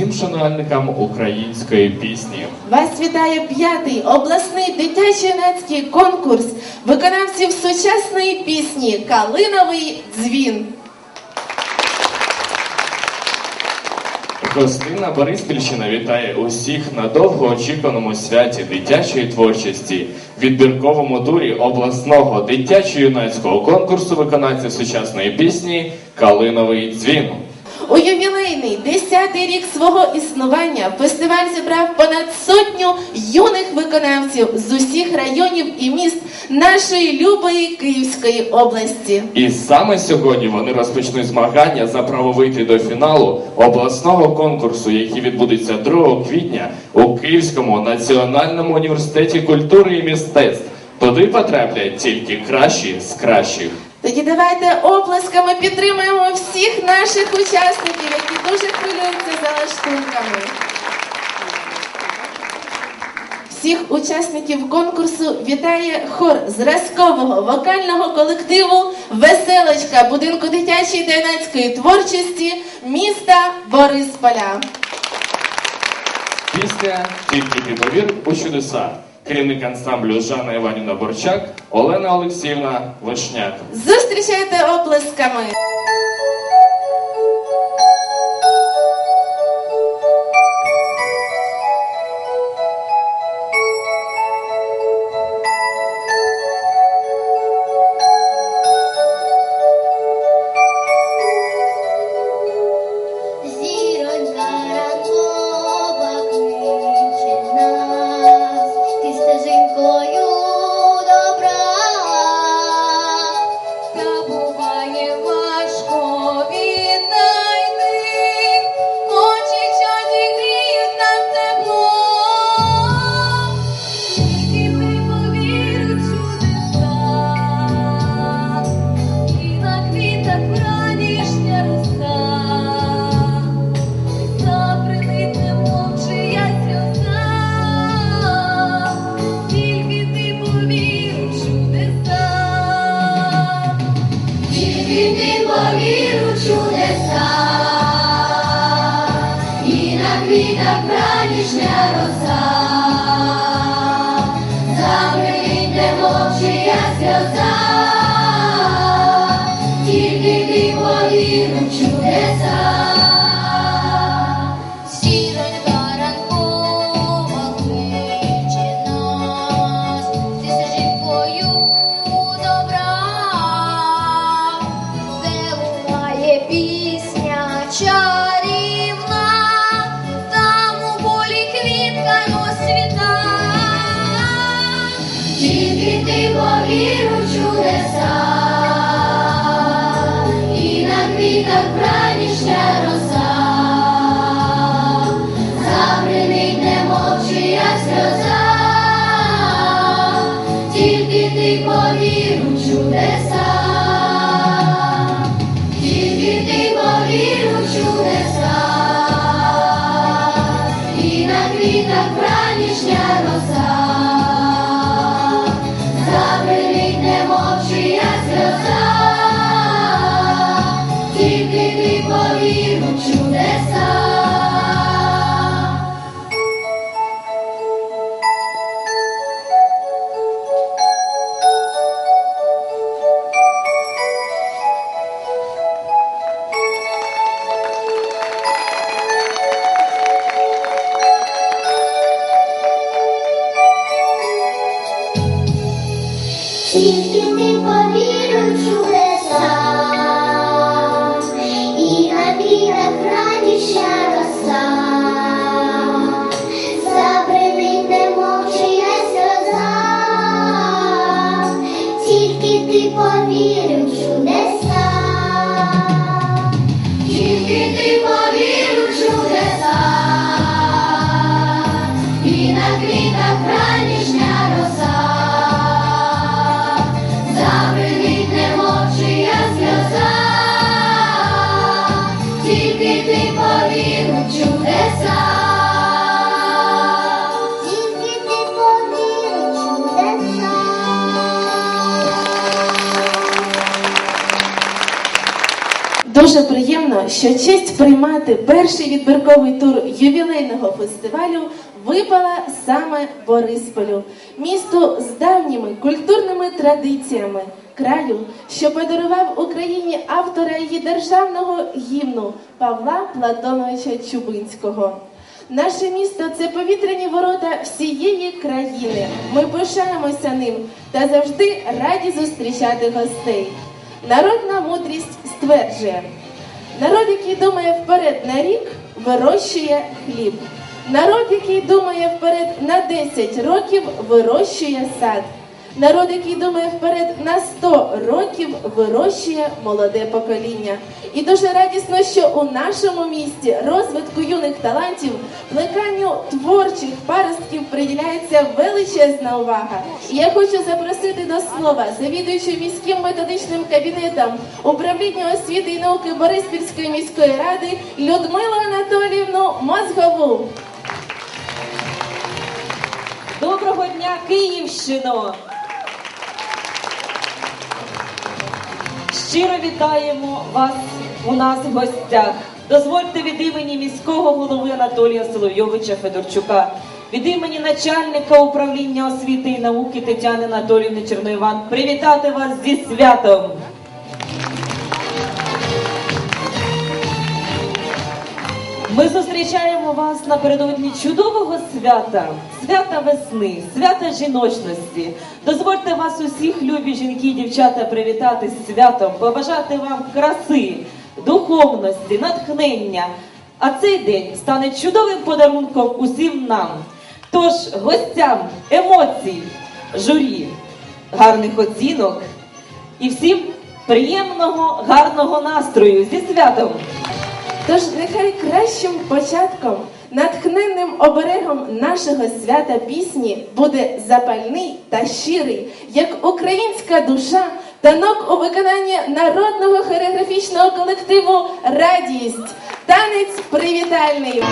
всім шанувальникам української пісні. Вас вітає п'ятий обласний дитячо-юнацький конкурс виконавців сучасної пісні Калиновий дзвін. Гостина Бориспільщина вітає усіх на довгоочікуваному святі дитячої творчості, відбірковому турі обласного дитячо-юнацького конкурсу виконавців сучасної пісні Калиновий дзвін. У ювілейний 10-й рік свого існування фестиваль зібрав понад сотню юних виконавців з усіх районів і міст нашої любої Київської області. І саме сьогодні вони розпочнуть змагання за право вийти до фіналу обласного конкурсу, який відбудеться 2 квітня у Київському національному університеті культури і мистецтв. Туди потраплять тільки кращі з кращих. Тоді давайте оплесками підтримуємо всіх наших учасників, які дуже хвилюються за лаштунками. Всіх учасників конкурсу вітає хор зразкового вокального колективу Веселочка будинку дитячої та юнацької творчості міста Борисполя. Пісня Тільки повір у чудеса. Керівник ансамблю Жанна Іванівна Борчак, Олена Олексіївна Вишняк. Зустрічайте оплесками. Тільки ти повір Дуже приємно, що честь приймати перший відбірковий тур ювілейного фестивалю випала саме Борисполю, місту з давніми культурними традиціями, краю, що подарував Україні автора її державного гімну Павла Платоновича Чубинського. Наше місто це повітряні ворота всієї країни. Ми пишаємося ним та завжди раді зустрічати гостей. Народна мудрість стверджує: народ, який думає вперед на рік, вирощує хліб. Народ, який думає вперед на 10 років, вирощує сад. Народ, який думає вперед на 100 років, вирощує молоде покоління. І дуже радісно, що у нашому місті розвитку юних талантів, плеканню творчих паростків приділяється величезна увага. І я хочу запросити до слова завідуючу міським методичним кабінетом управління освіти і науки Бориспільської міської ради Людмилу Анатоліївну Мозгову. Доброго дня, Київщино! Щиро вітаємо вас у нас в гостях. Дозвольте від імені міського голови Анатолія Соловйовича Федорчука, від імені начальника управління освіти і науки Тетяни Анатоліївни Черноїван привітати вас зі святом. Ми зустрічаємо вас напередодні чудового свята, свята весни, свята жіночності. Дозвольте вас усіх, любі жінки і дівчата, привітати з святом, побажати вам краси, духовності, натхнення. А цей день стане чудовим подарунком усім нам. Тож гостям емоцій, журі, гарних оцінок і всім приємного, гарного настрою зі святом! Тож нехай кращим початком, натхненним оберегом нашого свята пісні буде запальний та щирий, як українська душа, танок у виконанні народного хореографічного колективу Радість, танець привітальний.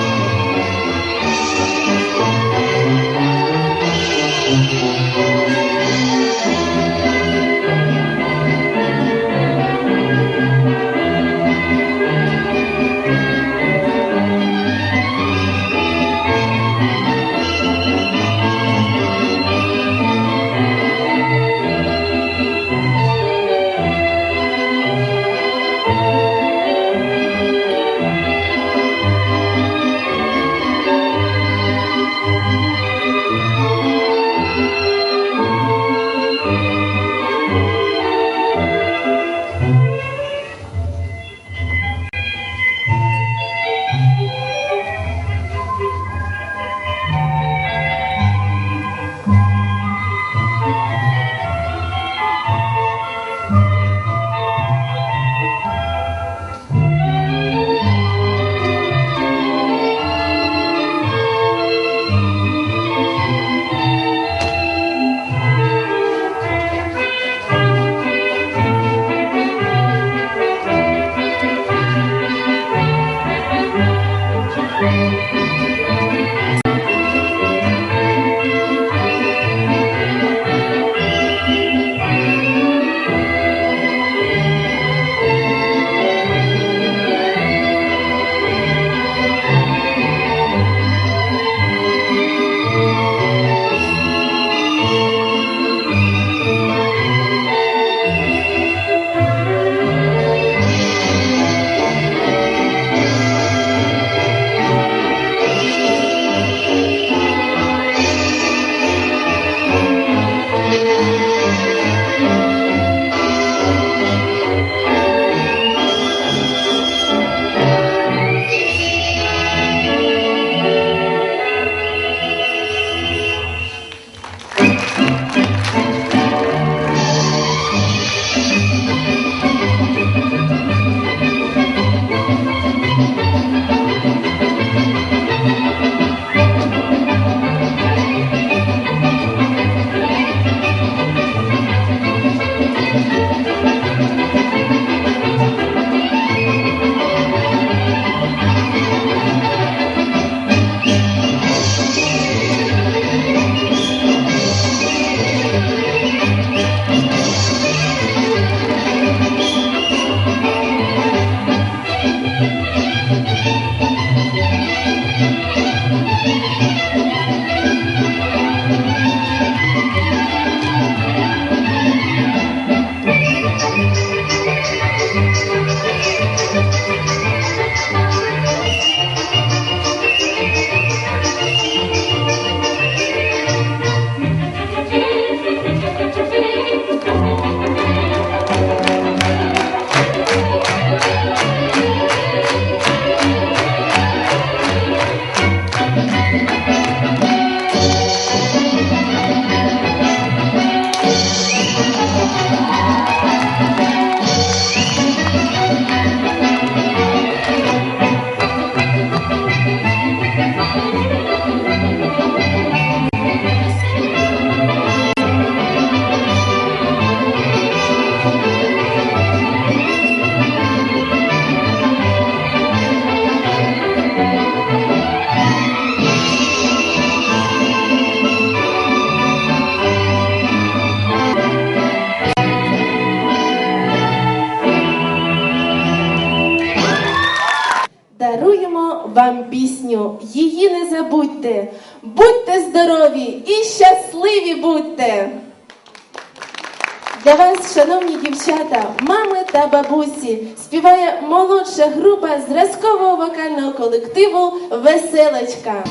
будьте, будьте здорові і щасливі будьте! Для вас, шановні дівчата, мами та бабусі, співає молодша група зразкового вокального колективу Веселочка.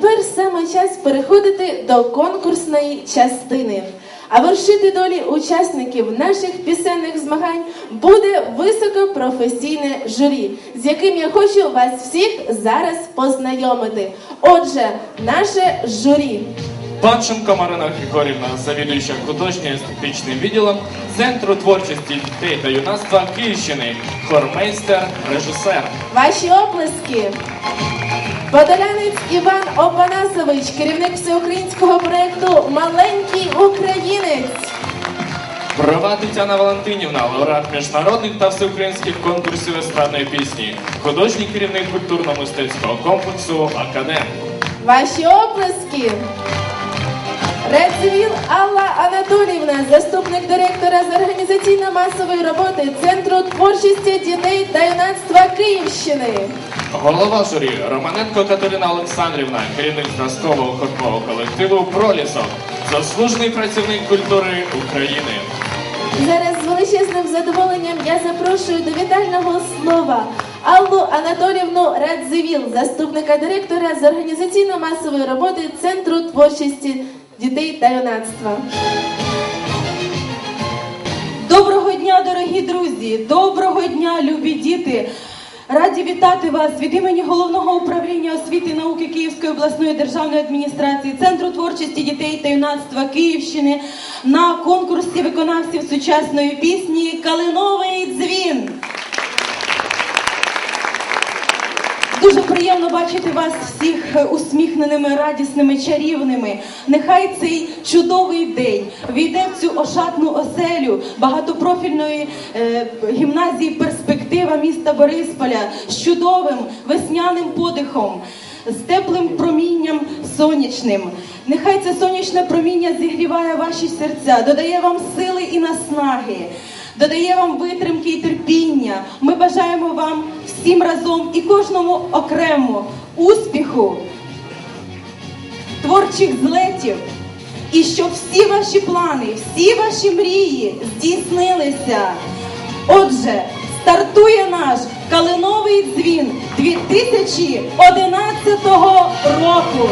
тепер саме час переходити до конкурсної частини. А вершити долі учасників наших пісенних змагань буде високопрофесійне журі, з яким я хочу вас всіх зараз познайомити. Отже, наше журі. Панченко Марина Григорівна, завідуюча художньо-естетичним відділом Центру творчості дітей та юнацтва Київщини, хормейстер, режисер. Ваші оплески. Подолянець Іван Опанасович, керівник всеукраїнського проєкту Маленький українець. Брова Тетяна Валентинівна, лауреат міжнародних та всеукраїнських конкурсів естрадної пісні, художній керівник культурно-мистецького комплексу Академ. Ваші оплески. Рецевіл Алла Анатоліївна, заступник директора з організаційно-масової роботи Центру творчості дітей та юнацтва Київщини. Голова журі Романенко Катерина Олександрівна, керівник зразкового хорового колективу Пролісок, заслужений працівник культури України. Зараз з величезним задоволенням я запрошую до вітального слова Аллу Анатолівну Радзивіл, заступника директора з організаційно-масової роботи Центру творчості дітей та юнацтва. Доброго дня, дорогі друзі! Доброго дня, любі діти! Раді вітати вас від імені головного управління освіти і науки Київської обласної державної адміністрації, Центру творчості дітей та юнацтва Київщини на конкурсі виконавців сучасної пісні Калиновий дзвін. Дуже приємно бачити вас всіх е, усміхненими, радісними, чарівними. Нехай цей чудовий день війде в цю ошатну оселю багатопрофільної е, гімназії перспектива міста Борисполя з чудовим весняним подихом. З теплим промінням сонячним. Нехай це сонячне проміння зігріває ваші серця, додає вам сили і наснаги, додає вам витримки і терпіння. Ми бажаємо вам всім разом і кожному окремо успіху, творчих злетів, і щоб всі ваші плани, всі ваші мрії здійснилися. Отже, стартує наш калиновий дзвін 2011 року.